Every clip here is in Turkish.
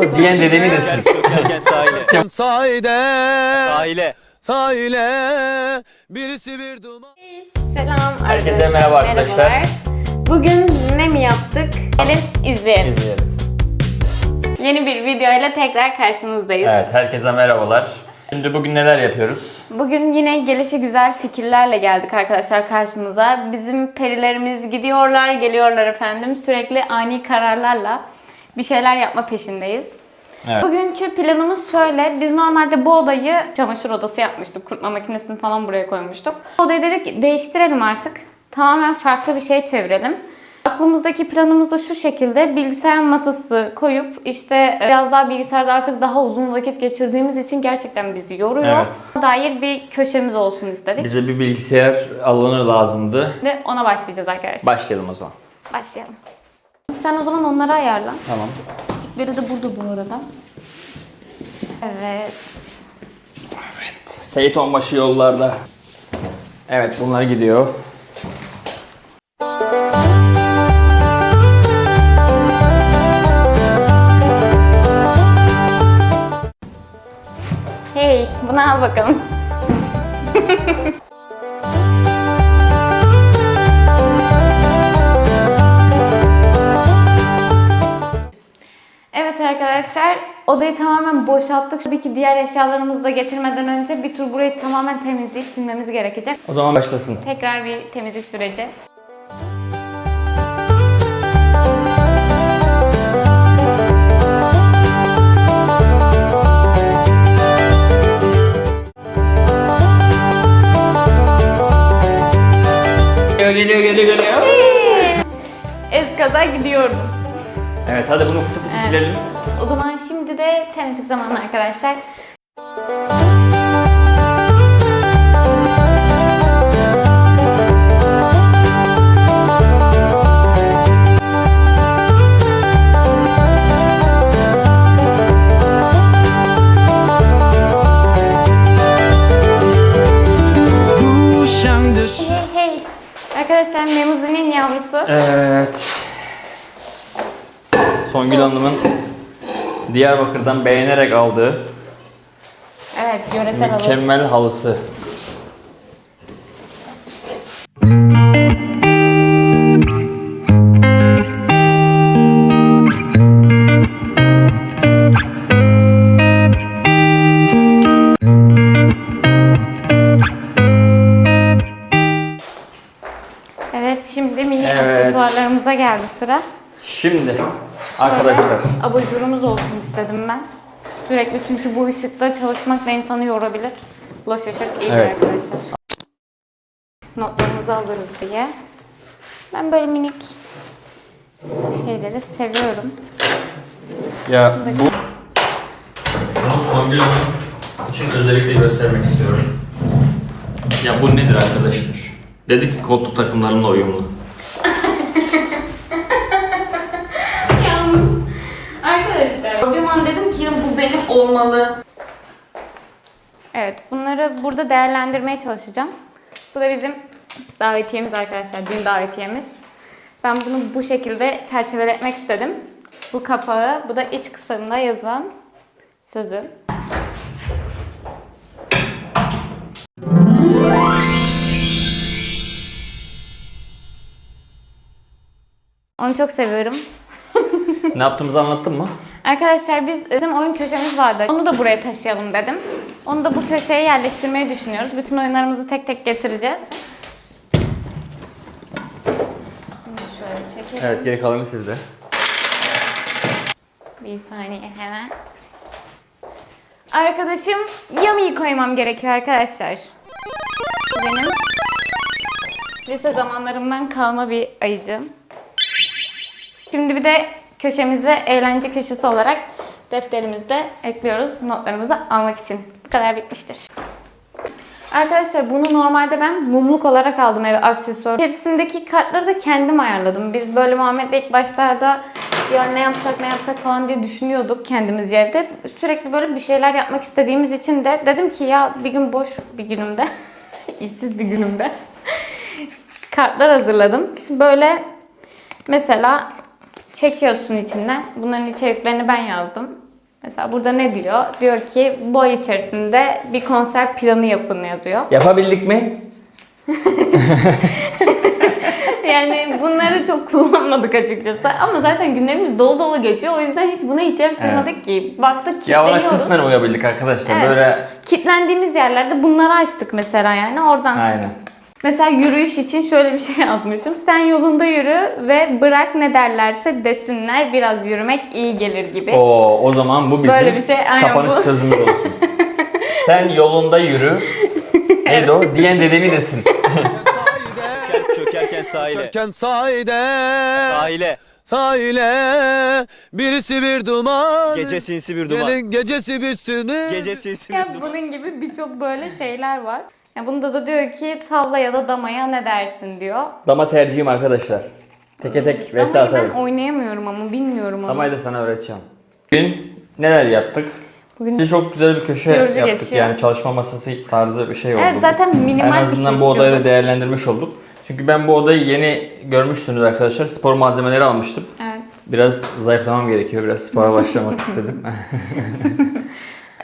o diyen dedemi desin. Çok erken sahile. Sahile, Sahile. sahile, birisi bir duman. Selam Herkese arkadaşlar. merhaba arkadaşlar. Merhabalar. Bugün ne mi yaptık? Gelin izleyelim. İzleyelim. Yeni bir videoyla tekrar karşınızdayız. Evet, herkese merhabalar. Şimdi bugün neler yapıyoruz? Bugün yine gelişi güzel fikirlerle geldik arkadaşlar karşınıza. Bizim perilerimiz gidiyorlar, geliyorlar efendim. Sürekli ani kararlarla bir şeyler yapma peşindeyiz. Evet. Bugünkü planımız şöyle. Biz normalde bu odayı çamaşır odası yapmıştık. Kurutma makinesini falan buraya koymuştuk. Bu odayı dedik değiştirelim artık. Tamamen farklı bir şey çevirelim. Aklımızdaki planımız da şu şekilde bilgisayar masası koyup işte biraz daha bilgisayarda artık daha uzun vakit geçirdiğimiz için gerçekten bizi yoruyor. Evet. Dair bir köşemiz olsun istedik. Bize bir bilgisayar alanı lazımdı. Ve ona başlayacağız arkadaşlar. Başlayalım o zaman. Başlayalım. Sen o zaman onları ayarla. Tamam. Stikleri de burada bu arada. Evet. Seyit Onbaşı yollarda. Evet, bunlar gidiyor. Hey, bunu al bakalım. arkadaşlar, odayı tamamen boşalttık. Tabii ki diğer eşyalarımızı da getirmeden önce bir tur burayı tamamen temizleyip silmemiz gerekecek. O zaman başlasın. Tekrar bir temizlik süreci. Geliyor, geliyor, geliyor, geliyor. Eskaza gidiyorum. Evet, hadi bunu fıtı fıtı Evet. silelim. O zaman şimdi de temizlik zamanı arkadaşlar. Diyarbakır'dan beğenerek aldığı Evet yöresel alalım. mükemmel halısı. Evet şimdi mini Evet. aksesuarlarımıza geldi sıra. Şimdi arkadaşlar Abajurumuz olsun istedim ben. Sürekli çünkü bu ışıkta çalışmak da insanı yorabilir. Loş ışık iyi Evet. arkadaşlar. Notlarımızı alırız diye. Ben böyle minik şeyleri seviyorum. ya bu Songül Hanım için özellikle göstermek istiyorum. Ya bu nedir arkadaşlar? Dedi ki koltuk takımlarımla uyumlu. Benim olmalı. Evet bunları burada değerlendirmeye çalışacağım. Bu da bizim davetiyemiz arkadaşlar. Dün davetiyemiz. Ben bunu bu şekilde çerçeveletmek istedim. Bu kapağı, bu da iç kısmında yazan sözü. Onu çok seviyorum. Ne yaptığımızı anlattın mı? Arkadaşlar biz bizim oyun köşemiz vardı. Onu da buraya taşıyalım dedim. Onu da bu köşeye yerleştirmeyi düşünüyoruz. Bütün oyunlarımızı tek tek getireceğiz. Bunu şöyle çekelim. Evet geri kalanı sizde. Bir saniye hemen. Arkadaşım Yami'yi koymam gerekiyor arkadaşlar. Benim lise zamanlarımdan kalma bir ayıcım. Şimdi bir de köşemize eğlence köşesi olarak defterimizi de ekliyoruz notlarımızı almak için. Bu kadar bitmiştir. Arkadaşlar bunu normalde ben mumluk olarak aldım eve aksesuar. İçerisindeki kartları da kendim ayarladım. Biz böyle Muhammed'le ilk başlarda ya ne yapsak ne yapsak falan diye düşünüyorduk kendimizce evde. Sürekli böyle bir şeyler yapmak istediğimiz için de dedim ki ya bir gün boş bir günümde, işsiz bir günümde kartlar hazırladım. Böyle mesela çekiyorsun içinden. Bunların içeriklerini ben yazdım. Mesela burada ne diyor? Diyor ki bu ay içerisinde bir konser planı yapın yazıyor. Yapabildik mi? Yani bunları çok kullanmadık açıkçası. Ama zaten günlerimiz dolu dolu geçiyor. O yüzden hiç buna ihtiyaç duymadık ki. Baktık Ya ona kısmen uyabildik arkadaşlar. Evet. Böyle Kitlendiğimiz yerlerde bunları açtık mesela yani oradan. aynen. Mesela yürüyüş için şöyle bir şey yazmışım. Sen yolunda yürü ve bırak ne derlerse desinler biraz yürümek iyi gelir gibi. Oo, o zaman bu bizim Böyle bir şey, aynen kapanış bu. sözümüz olsun. Sen yolunda yürü. Neydi o? Diyen dediğini desin. Çökerken sahile. Çöken sahide Sahile. Sahile Birisi bir duman Gece sinsi bir duman. Gelin gecesi bir sünü Gece sinsi bir Ya duman. bunun gibi birçok böyle şeyler var. Ya bunda da diyor ki tavla ya da damaya ne dersin diyor. Dama tercihim arkadaşlar. Teke tek vs Damayı ben atarım. oynayamıyorum ama bilmiyorum onu. Damayı da sana öğreteceğim. Bugün neler yaptık? Bugün Size çok güzel bir köşe Yorucu yaptık geçiyor. yani çalışma masası tarzı bir şey oldu. Evet zaten minimal En bir şey azından bu odayı da değerlendirmiş olduk. Çünkü ben bu odayı yeni görmüşsünüz arkadaşlar. Spor malzemeleri almıştım. Evet. Biraz zayıflamam gerekiyor. Biraz spora başlamak istedim.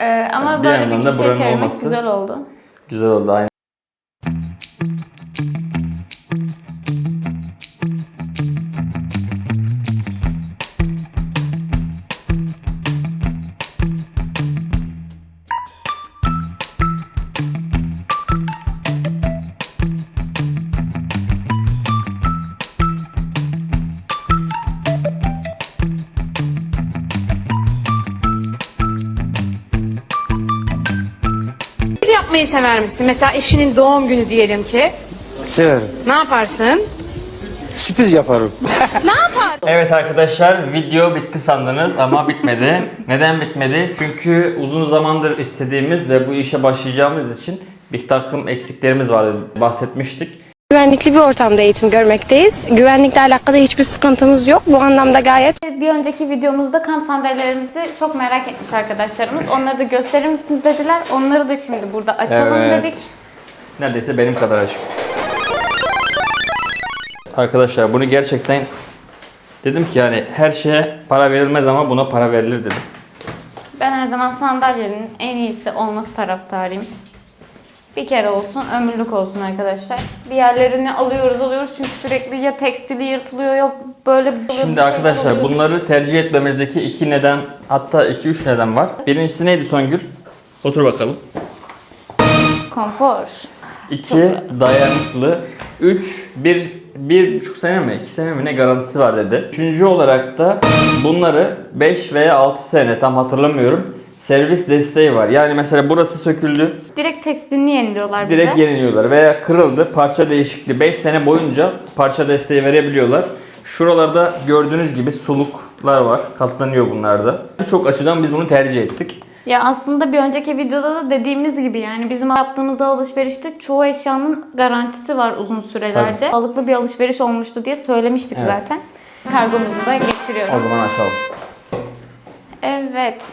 Ee, ama Bir böyle yandan bir da köşeye buranın çevirmek olması- güzel oldu. Güzel oldu aynen. Yapmayı sever misin? Mesela eşinin doğum günü diyelim ki. Severim. Ne yaparsın? Sürpriz yaparım. Ne yapar? Evet arkadaşlar video bitti sandınız ama bitmedi. Neden bitmedi? Çünkü uzun zamandır istediğimiz ve bu işe başlayacağımız için bir takım eksiklerimiz vardı bahsetmiştik. Güvenlikli bir ortamda eğitim görmekteyiz. Güvenlikle alakalı hiçbir sıkıntımız yok. Bu anlamda gayet Bir önceki videomuzda kamp sandalyelerimizi çok merak etmiş arkadaşlarımız. Onları da gösterir misiniz dediler. Onları da şimdi burada açalım Evet. dedik. Neredeyse benim kadar açık. Arkadaşlar bunu gerçekten dedim ki yani her şeye para verilmez ama buna para verilir dedim. Ben her zaman sandalyenin en iyisi olması taraftarıyım. Bir kere olsun, ömürlük olsun arkadaşlar. Diğerlerini alıyoruz alıyoruz çünkü sürekli ya tekstili yırtılıyor ya böyle bir Şimdi şeyler arkadaşlar oluyor. bunları tercih etmemizdeki iki neden hatta iki üç neden var. Birincisi neydi Songül? Otur bakalım. Konfor. İki dayanıklı. Üç bir, bir buçuk sene mi? iki sene mi ne garantisi var dedi. Üçüncü olarak da bunları 5 veya 6 sene tam hatırlamıyorum. Servis desteği var. Yani mesela burası söküldü. Direkt tekstilini yeniliyorlar bize. Direkt yeniliyorlar veya kırıldı. Parça değişikliği 5 sene boyunca parça desteği verebiliyorlar. Şuralarda gördüğünüz gibi suluklar var. Katlanıyor bunlarda. Birçok açıdan biz bunu tercih ettik. Ya aslında bir önceki videoda da dediğimiz gibi yani bizim yaptığımız alışverişte çoğu eşyanın garantisi var uzun sürelerce. Sağlıklı bir alışveriş olmuştu diye söylemiştik Evet. zaten. Kargomuzu da geçiriyorum. O zaman açalım. Evet.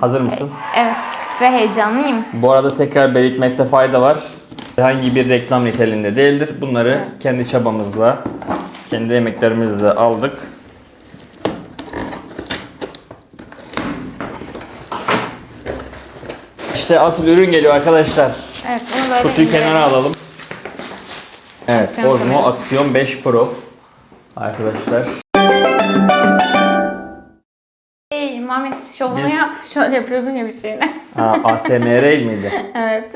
Hazır mısın? Evet ve heyecanlıyım. Bu arada tekrar belirtmekte fayda var. Herhangi bir reklam niteliğinde değildir. Bunları kendi çabamızla, kendi emeklerimizle aldık. İşte asıl ürün geliyor arkadaşlar. Evet bunu böyle Kutuyu indirelim. kenara alalım. Evet, Aksiyon Osmo. Aksiyon 5 Pro. Arkadaşlar. Mehmet şovunu Biz- yap. Şöyle yapıyordun ya bir şeyler. Ha, ASMR miydi? evet.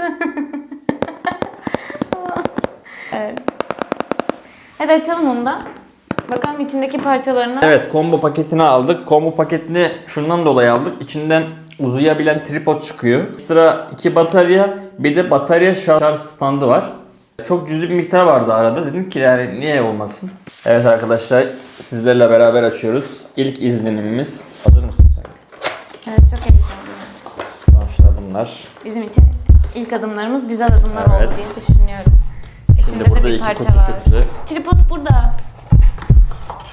evet. Hadi açalım onu da. Bakalım içindeki parçalarını. Evet combo paketini aldık. Combo paketini şundan dolayı aldık. İçinden uzayabilen tripod çıkıyor. Sıra iki batarya bir de batarya şarj standı var. Çok cüzi bir miktar vardı arada. Dedim ki yani niye olmasın? Evet arkadaşlar sizlerle beraber açıyoruz. İlk izlenimimiz. Hazır mısın sen? Evet çok heyecanlıyım. Sonuçta bunlar. Bizim için ilk adımlarımız güzel adımlar oldu Evet. diye düşünüyorum. Şimdi de burada bir iki parça kutu var. çıktı. Tripod burada.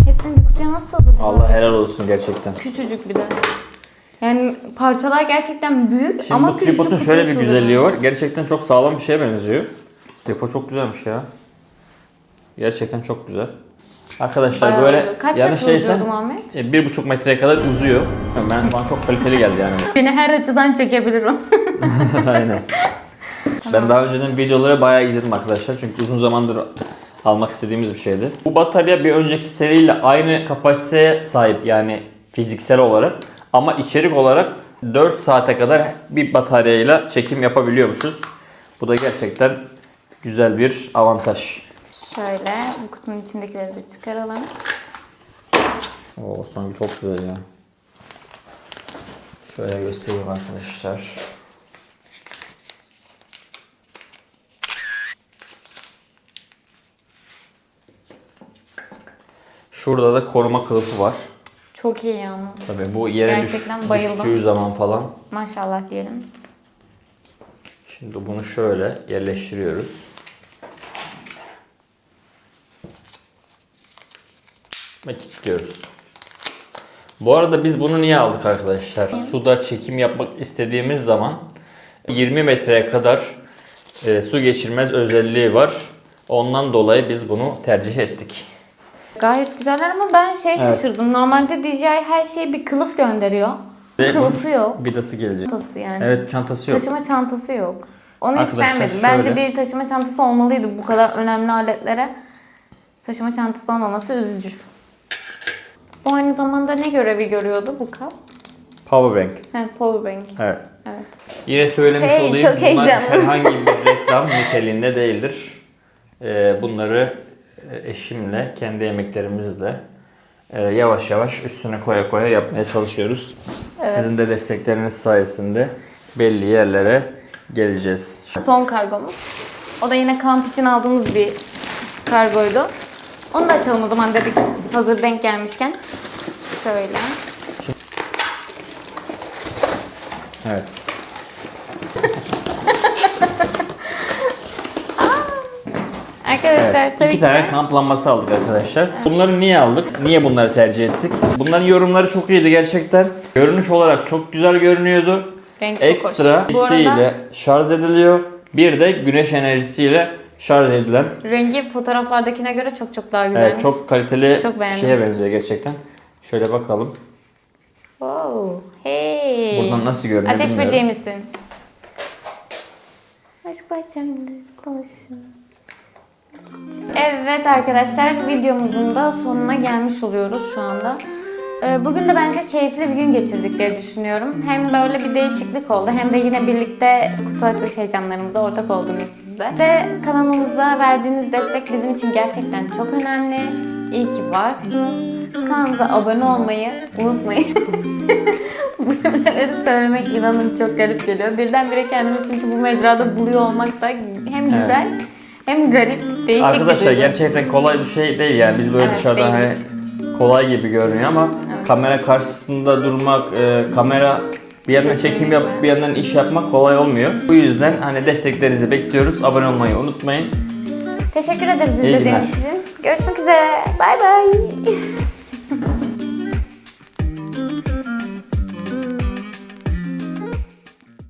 Hepsini bir kutuya nasıl sığdırdın? Allah helal olsun gerçekten. Küçücük bir de. Yani parçalar gerçekten büyük Şimdi ama bu küçücük tripodun kutuya şöyle bir güzelliği var. Gerçekten çok sağlam bir şeye benziyor. Tripod çok güzelmiş ya. Gerçekten çok güzel. Arkadaşlar Bayağı böyle oldu. Kaç metre uzuyordu Muhammed? e, bir buçuk metreye kadar uzuyor. Ben bana çok kaliteli geldi yani. Beni her açıdan çekebilirim. Aynen. Ben daha önceden videoları bayağı izledim arkadaşlar çünkü uzun zamandır almak istediğimiz bir şeydi. Bu batarya bir önceki seriyle aynı kapasiteye sahip yani fiziksel olarak ama içerik olarak 4 saate kadar bir bataryayla çekim yapabiliyormuşuz. Bu da gerçekten güzel bir avantaj. Şöyle bu kutunun içindekileri de çıkaralım. Oo son çok güzel ya. Şöyle göstereyim arkadaşlar. Şurada da koruma kılıfı var. Çok iyi yalnız. Tabii bu yere düş, Gerçekten bayıldım. düştüğü zaman falan. Maşallah diyelim. Şimdi bunu şöyle yerleştiriyoruz. Ve kilitliyoruz. Bu arada biz bunu niye aldık arkadaşlar? Suda çekim yapmak istediğimiz zaman 20 metreye kadar e, su geçirmez özelliği var. Ondan dolayı biz bunu tercih ettik. Gayet güzeller ama ben şey şaşırdım. Normalde DJI her şeye bir kılıf gönderiyor. Ve Kılıfı yok. Vidası gelecek. Çantası yani. Evet çantası yok. Taşıma çantası yok. Onu hiç Arkadaşlar beğenmedim. Bence şöyle. bir taşıma çantası olmalıydı bu kadar önemli aletlere. Taşıma çantası olmaması üzücü. Bu aynı zamanda ne görevi görüyordu bu kap? Powerbank. He, powerbank. Evet. Evet. Yine söylemiş Hey, olayım. çok bunlar heyecanlı. herhangi bir reklam niteliğinde değildir. Ee, bunları e, eşimle, kendi emeklerimizle e, yavaş yavaş üstüne koya koya yapmaya çalışıyoruz. Sizin de destekleriniz sayesinde belli yerlere geleceğiz. Son kargomuz. O da yine kamp için aldığımız bir kargoydu. Onu da açalım o zaman dedik. Hazır denk gelmişken. Şöyle. Evet. Arkadaşlar Evet, tabii iki ki tane de kamp lambası aldık arkadaşlar. Bunları niye aldık? Niye bunları tercih ettik? Bunların yorumları çok iyiydi gerçekten. Görünüş olarak çok güzel görünüyordu. renk Ekstra. Bu arada ile şarj ediliyor. Bir de güneş enerjisiyle şarj edilen. rengi fotoğraflardakine göre çok çok daha güzelmiş. Evet, çok kaliteli Çok beğendim. şeye benziyor gerçekten. Şöyle bakalım. Wow. Hey. Buradan nasıl görünüyor Ateş bilmiyorum. böceği misin? Aşk bahçemde dolaşıyor. Evet arkadaşlar videomuzun da sonuna gelmiş oluyoruz şu anda. Ee, Bugün de bence keyifli bir gün geçirdik diye düşünüyorum. Hem böyle bir değişiklik oldu hem de yine birlikte kutu açılış heyecanlarımıza ortak oldunuz siz de. Ve kanalımıza verdiğiniz destek bizim için gerçekten çok önemli. İyi ki varsınız. Kanalımıza abone olmayı unutmayın. bu cümleleri söylemek inanın çok garip geliyor. Birdenbire kendimi çünkü bu mecrada buluyor olmak da hem güzel hem garip, değişik bir Arkadaşlar gerçekten kolay bir şey değil yani. Biz böyle Evet, dışarıdan hani değilmiş. kolay gibi görünüyor ama kamera karşısında durmak, e, kamera bir yandan çekim yap, bir yandan iş yapmak kolay olmuyor. Bu yüzden hani desteklerinizi bekliyoruz. Abone olmayı unutmayın. Teşekkür ederiz izlediğiniz için. Görüşmek üzere. Bay bay.